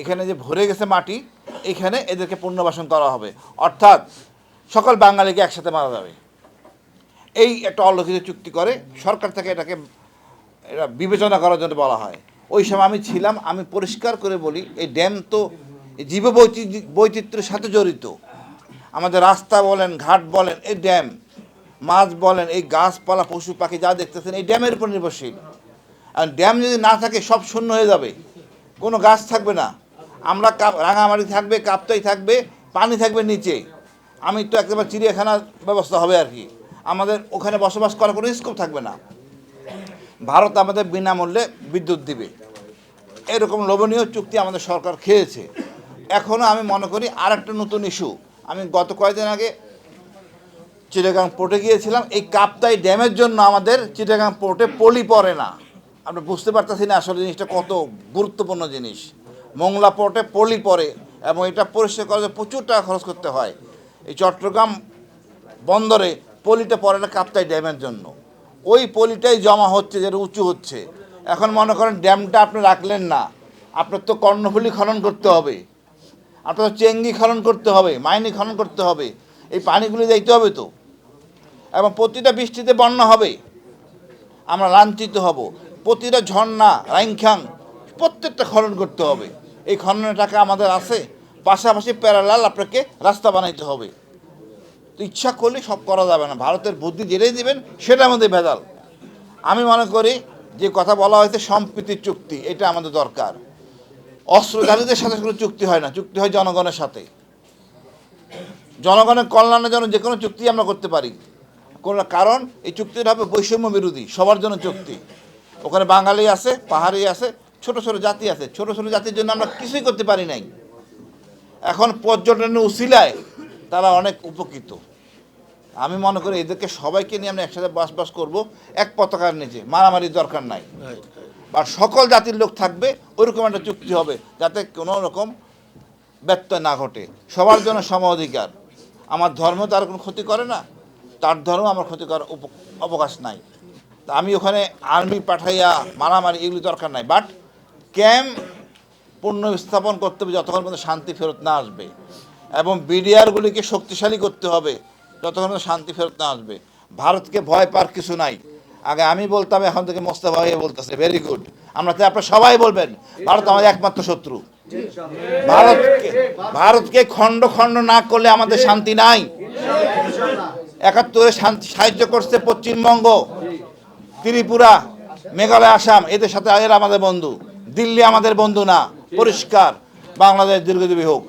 এখানে যে ভরে গেছে মাটি, এখানে এদেরকে পুনর্বাসন করা হবে। অর্থাৎ সকল বাঙালিকে একসাথে মারা যাবে। এই একটা অলিখিত চুক্তি করে, সরকার থেকে এটাকে, এটা বিবেচনা করার জন্য বলা হয়। ওই সময় আমি ছিলাম, আমি পরিষ্কার করে বলি, এই ড্যাম তো জীব বৈচিত্র্যের সাথে জড়িত। আমাদের রাস্তা বলেন, ঘাট বলেন, এই ড্যাম, মাছ বলেন, এই গাছপালা, পশু, পাখি যা দেখতেছেন, এই ড্যামের উপর নির্ভরশীল। আর ড্যাম যদি না থাকে, সব শূন্য হয়ে যাবে। কোনো গাছ থাকবে না। আমরা কাপ, রাঙামাটি থাকবে, কাপ্তাই থাকবে, পানি থাকবে নিচে। আমি তো একেবারে চিড়িয়াখানার ব্যবস্থা হবে আর কি। আমাদের ওখানে বসবাস করার কোনো স্কোপ থাকবে না। ভারত আমাদের বিনামূল্যে বিদ্যুৎ দিবে। এরকম লোভনীয় চুক্তি আমাদের সরকার খেয়েছে। এখনও আমি মনে করি আর একটা নতুন ইস্যু আমি গত কয়েকদিন আগে চিটাগাং পোর্টে গিয়েছিলাম। এই কাপ্তাই ড্যামের জন্য আমাদের চিটাগাং পোর্টে পলি পড়ে না। আমরা বুঝতে পারতেছি না আসলে জিনিসটা কত গুরুত্বপূর্ণ জিনিস। মোংলা পোর্টে পলি পড়ে এবং এটা পরিষ্কার জন্য প্রচুর টাকা খরচ করতে হয়। এই চট্টগ্রাম বন্দরে পলিটা পড়ে না কাপ্তাই ড্যামের জন্য। ওই পলিটাই জমা হচ্ছে, যেটা উঁচু হচ্ছে। এখন মনে করেন ড্যামটা আপনি রাখলেন না। আপনার তো কর্ণফুলি খনন করতে হবে। আপনার চেঙ্গি খনন করতে হবে, মাইনি খনন করতে হবে। এই পানিগুলি যাইতে হবে তো। এবং প্রতিটা বৃষ্টিতে বন্যা হবে। আমরা লাঞ্ছিত হব। প্রতিটা ঝর্ণা রাইংখাং প্রত্যেকটা খনন করতে হবে। এই খননের টাকা আমাদের আছে। পাশাপাশি প্যারালাল আপনাকে রাস্তা বানাইতে হবে। তো ইচ্ছা করলে সব করা যাবে না। ভারতের বুদ্ধি যেটাই দিবেন সেটা আমাদের ভেজাল। আমি মনে করি যে কথা বলা হয়েছে সম্প্রীতির চুক্তি, এটা আমাদের দরকার। অস্ত্রধারীদের সাথে কোনো চুক্তি হয় না। চুক্তি হয় জনগণের সাথে। জনগণের কল্যাণের জন্য যে কোনো চুক্তি আমরা করতে পারি। কোনো কারণ, এই চুক্তিটা হবে বৈষম্য বিরোধী, সবার জন্য চুক্তি। ওখানে বাঙালি আছে, পাহাড়ি আছে ছোট ছোট জাতি আছে। ছোট ছোট জাতির জন্য আমরা কিছুই করতে পারি নাই। এখন পর্যটনের উসিলায় তারা অনেক উপকৃত। আমি মনে করি এদেরকে সবাইকে নিয়ে আমরা একসাথে বাস বাস করব। এক পতাকার নিচে মারামারির দরকার নাই। আর সকল জাতির লোক থাকবে ওইরকম একটা চুক্তি হবে যাতে কোনো রকম ব্যত্যয় না ঘটে। সবার জন্য সম অধিকার। আমার ধর্ম তার কোনো ক্ষতি করে না। তার ধর্ম আমার ক্ষতি করার অবকাশ নাই। তা আমি ওখানে আর্মি পাঠাইয়া মারামারি এগুলি দরকার নাই। বাট ক্যাম্প পূর্ণ স্থাপন করতে হবে যতক্ষণ পর্যন্ত শান্তি ফেরত না আসবে। এবং বিডিআরগুলিকে শক্তিশালী করতে হবে যতক্ষণ পর্যন্ত শান্তি ফেরত না আসবে। ভারতকে ভয় পার কিছু নাই। আগে আমি বলতাম, এখন থেকে মোস্তফা ভাই বলতেছে ভেরি গুড আমরা তো আপনারা সবাই বলবেন, ভারত আমাদের একমাত্র শত্রু। ভারতকে ভারতকে খণ্ড খণ্ড না করলে আমাদের শান্তি নাই। একাত্তরে শান্তি সাহায্য করছে পশ্চিমবঙ্গ, ত্রিপুরা, মেঘালয়, আসাম, এদের সাথে এরা আমাদের বন্ধু। দিল্লি আমাদের বন্ধু না পরিষ্কার। বাংলাদেশ দীর্ঘজীবী হোক।